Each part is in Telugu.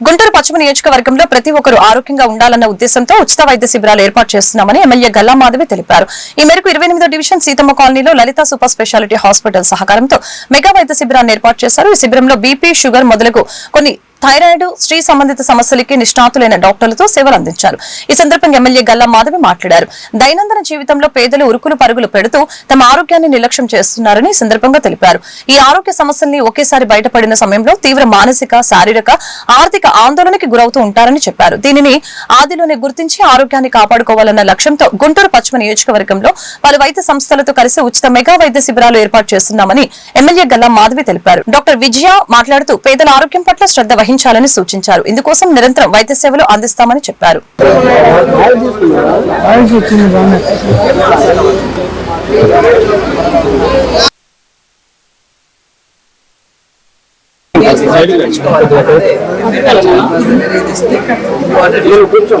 గుంటూరు పశ్చిమ నియోజకవర్గంలో ప్రతి ఒక్కరూ ఆరోగ్యంగా ఉండాలన్న ఉద్దేశంతో ఉచిత వైద్య శిబిరాలు ఏర్పాటు చేస్తున్నామని ఎమ్మెల్యే గల్లా మాధవి తెలిపారు. ఈ మేరకు ఇరవై ఎనిమిదో డివిజన్ సీతమ్మ కాలనీలో లలిత సూపర్ స్పెషాలిటీ హాస్పిటల్ సహకారంతో మెగా వైద్య శిబిరాన్ని ఏర్పాటు చేశారు. ఈ శిబిరంలో బీపీ షుగర్ మొదలగు కొన్ని థైరాయిడ్ స్త్రీ సంబంధిత సమస్యలకి నిష్ణాతులైన డాక్టర్లతో సేవలు అందించారు ఈ సందర్భంగా ఎమ్మెల్యే గల్లా మాధవి మాట్లాడారు. దైనందిన జీవితంలో పేదలు ఉరుకులు పరుగులు పెడుతూ తమ ఆరోగ్యాన్ని నిర్లక్ష్యం చేస్తున్నారని సందర్భంగా తెలిపారు. ఈ ఆరోగ్య సమస్యల్ని ఒకేసారి బయటపడిన సమయంలో తీవ్ర మానసిక శారీరక ఆర్థిక ఆందోళనకి గురవుతూ ఉంటారని చెప్పారు. దీనిని ఆదిలోనే గుర్తించి ఆరోగ్యాన్ని కాపాడుకోవాలన్న లక్ష్యంతో గుంటూరు పశ్చిమ నియోజకవర్గంలో పలు వైద్య సంస్థలతో కలిసి ఉచిత మెగా వైద్య శిబిరాలు ఏర్పాటు చేస్తున్నామని ఎమ్మెల్యే గల్లా మాధవి తెలిపారు. డాక్టర్ విజయ మాట్లాడుతూ పేదల ఆరోగ్యం పట్ల శ్రద్ధ వహించాలని సూచించారు. ఇందుకోసం నిరంతరం వైద్య సేవలు అందిస్తామని చెప్పారు. కొంచెం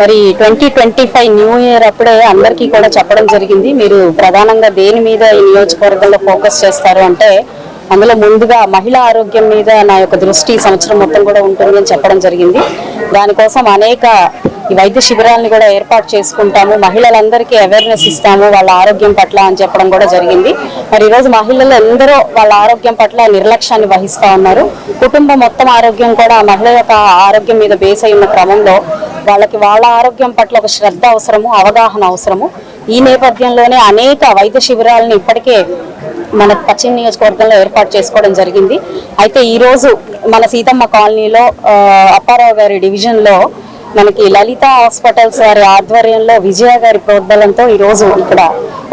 మరి twenty twenty five new year అప్పుడే అందరికీ కూడా చెప్పడం జరిగింది. మీరు ప్రధానంగా దేని మీద ఈ నియోజకవర్గంలో ఫోకస్ చేస్తారు అంటే అందులో ముందుగా మహిళా ఆరోగ్యం మీద నా యొక్క దృష్టి సంవత్సరం మొత్తం కూడా ఉంటుంది అని చెప్పడం జరిగింది. దానికోసం అనేక ఈ వైద్య శిబిరాలను కూడా ఏర్పాటు చేసుకుంటాము. మహిళలందరికీ అవేర్నెస్ ఇస్తాము వాళ్ళ ఆరోగ్యం పట్ల అని చెప్పడం కూడా జరిగింది. మరి ఈరోజు మహిళలు ఎందరో వాళ్ళ ఆరోగ్యం పట్ల నిర్లక్ష్యాన్ని వహిస్తూ ఉన్నారు. కుటుంబం మొత్తం ఆరోగ్యం కూడా మహిళ యొక్క ఆరోగ్యం మీద బేస్ అయి ఉన్న క్రమంలో వాళ్ళకి వాళ్ళ ఆరోగ్యం పట్ల ఒక శ్రద్ధ అవసరము అవగాహన అవసరము. ఈ నేపథ్యంలోనే అనేక వైద్య శిబిరాలను ఇప్పటికే మన పశ్చిమ నియోజకవర్గంలో ఏర్పాటు చేసుకోవడం జరిగింది. అయితే ఈరోజు మన సీతమ్మ కాలనీలో అప్పారావు గారి డివిజన్లో మనకి లలిత హాస్పిటల్స్ వారి ఆధ్వర్యంలో విజయ గారి ప్రోద్బలంతో ఈరోజు ఇక్కడ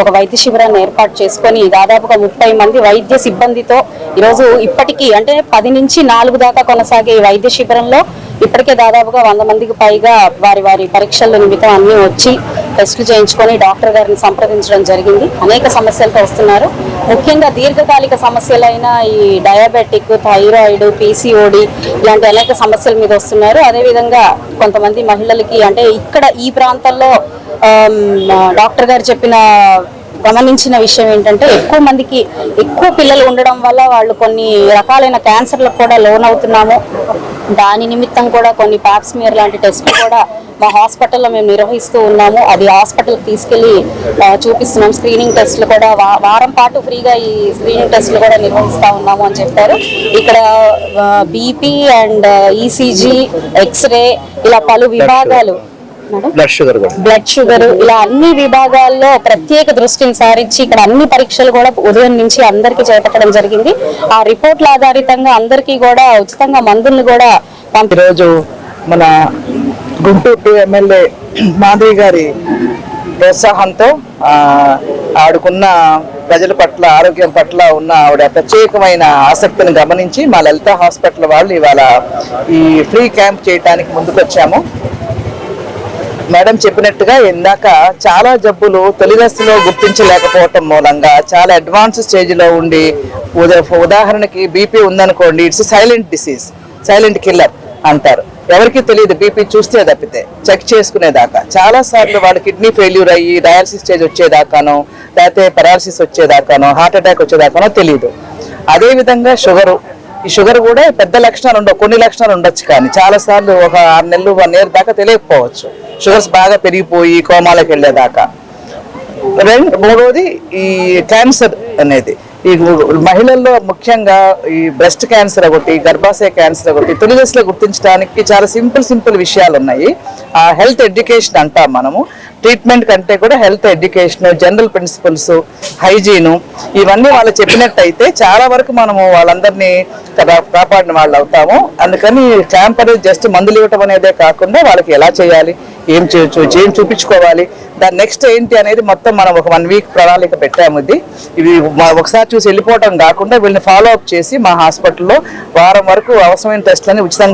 ఒక వైద్య శిబిరాన్ని ఏర్పాటు చేసుకొని దాదాపుగా ముప్పై మంది వైద్య సిబ్బందితో ఈరోజు ఇప్పటికీ అంటే పది నుంచి నాలుగు దాకా కొనసాగే ఈ వైద్య శిబిరంలో ఇప్పటికే దాదాపుగా వంద మందికి పైగా వారి వారి పరీక్షల నిమిత్తం అన్ని వచ్చి టెస్టులు చేయించుకొని డాక్టర్ గారిని సంప్రదించడం జరిగింది. అనేక సమస్యలతో వస్తున్నారు. ముఖ్యంగా దీర్ఘకాలిక సమస్యలైన ఈ డయాబెటిక్ థైరాయిడ్ పీసీఓడి ఇలాంటి అనేక సమస్యల మీద వస్తున్నారు. అదేవిధంగా కొంతమంది మహిళలకి అంటే ఇక్కడ ఈ ప్రాంతాల్లో డాక్టర్ గారు చెప్పిన గమనించిన విషయం ఏంటంటే ఎక్కువ మందికి ఎక్కువ పిల్లలు ఉండడం వల్ల వాళ్ళు కొన్ని రకాలైన క్యాన్సర్లకు కూడా లోన్ అవుతున్నాము దాని నిమిత్తం కూడా కొన్ని ప్యాప్స్మియర్ లాంటి టెస్టులు కూడా మా హాస్పిటల్లో మేము నిర్వహిస్తూ ఉన్నాము. అది హాస్పిటల్కి తీసుకెళ్ళి చూపిస్తున్నాం. స్క్రీనింగ్ టెస్టులు కూడా వారం పాటు ఫ్రీగా ఈ స్క్రీనింగ్ టెస్టులు కూడా నిర్వహిస్తూ ఉన్నాము అని చెప్పారు. ఇక్కడ బీపీ అండ్ ఈసీజీ ఎక్స్రే ఇలా పలు విభాగాలు madam blood sugar blood sugar ఇలా అన్ని విభాగాల్లో ప్రత్యేక దృష్టిని సారించి ఇక్కడ అన్ని పరీక్షలు కూడా ఉదయం నుంచి అందరికీ చేపట్టడం జరిగింది. ఆ రిపోర్ట్ల ఆధారితంగా అందరికీ కూడా ఉచితంగా మందుల్ని కూడా ఈరోజు మన గుంటూరు ఎమ్మెల్యే మాధవి గారి ప్రోత్సాహంతో ఆ, ఆవిడకున్న ప్రజల పట్ల ఆరోగ్యం పట్ల ఉన్న ఆవిడ ప్రత్యేకమైన ఆసక్తిని గమనించి మా లలిత హాస్పిటల్ వాళ్ళు ఇవాళ ఈ ఫ్రీ క్యాంప్ చేయడానికి ముందుకొచ్చాము. మేడం చెప్పినట్టుగా ఇందాక చాలా జబ్బులు తొలి దశలో గుర్తించలేకపోవటం మూలంగా చాలా అడ్వాన్స్ స్టేజ్లో ఉండి ఉదాహరణకి బీపీ ఉందనుకోండి it's silent disease silent killer అంటారు. ఎవరికి తెలియదు బీపీ చూస్తే తప్పితే చెక్ చేసుకునేదాకా. చాలా సార్లు వాళ్ళు కిడ్నీ ఫెయిల్యూర్ అయ్యి డయాలసిస్ స్టేజ్ వచ్చేదాకానో లేకపోతే పెరాలసిస్ వచ్చేదాకానో హార్ట్ అటాక్ వచ్చేదాకానో తెలియదు అదేవిధంగా షుగరు ఈ షుగర్ కూడా పెద్ద లక్షణాలు ఉండవు కొన్ని లక్షణాలు ఉండొచ్చు కానీ చాలా సార్లు ఒక ఆరు నెలలు వన్ ఇయర్ దాకా తెలియకపోవచ్చు. షుగర్స్ బాగా పెరిగిపోయి కోమాలకు వెళ్ళేదాకా. రెండు మూడవది ఈ క్యాన్సర్ అనేది. ఈ మహిళల్లో ముఖ్యంగా ఈ బ్రెస్ట్ క్యాన్సర్ ఒకటి గర్భాశయ క్యాన్సర్ ఒకటి తొలి దశలో గుర్తించడానికి చాలా సింపుల్ సింపుల్ విషయాలు ఉన్నాయి ఆ హెల్త్ ఎడ్యుకేషన్ అంటాం మనము. ట్రీట్మెంట్ కంటే కూడా health education general principles hygiene ఇవన్నీ వాళ్ళు చెప్పినట్టయితే చాలా వరకు మనము వాళ్ళందరినీ కా- కాపాడిన వాళ్ళు అవుతాము. అందుకని క్యాంప్ అనేది జస్ట్ మందులు ఇవ్వటం అనేదే కాకుండా వాళ్ళకి ఎలా చేయాలి ఏం చేయొచ్చు ఏం చూపించుకోవాలి దాని నెక్స్ట్ ఏంటి అనేది మొత్తం మనం ఒక వన్ వీక్ ప్రణాళిక పెట్టాము ఇది. ఇవి ఒకసారి చూసి వెళ్ళిపోవడం కాకుండా వీళ్ళని ఫాలో అప్ చేసి మా హాస్పిటల్లో వారం వరకు అవసరమైన టెస్ట్లని ఉచితంగా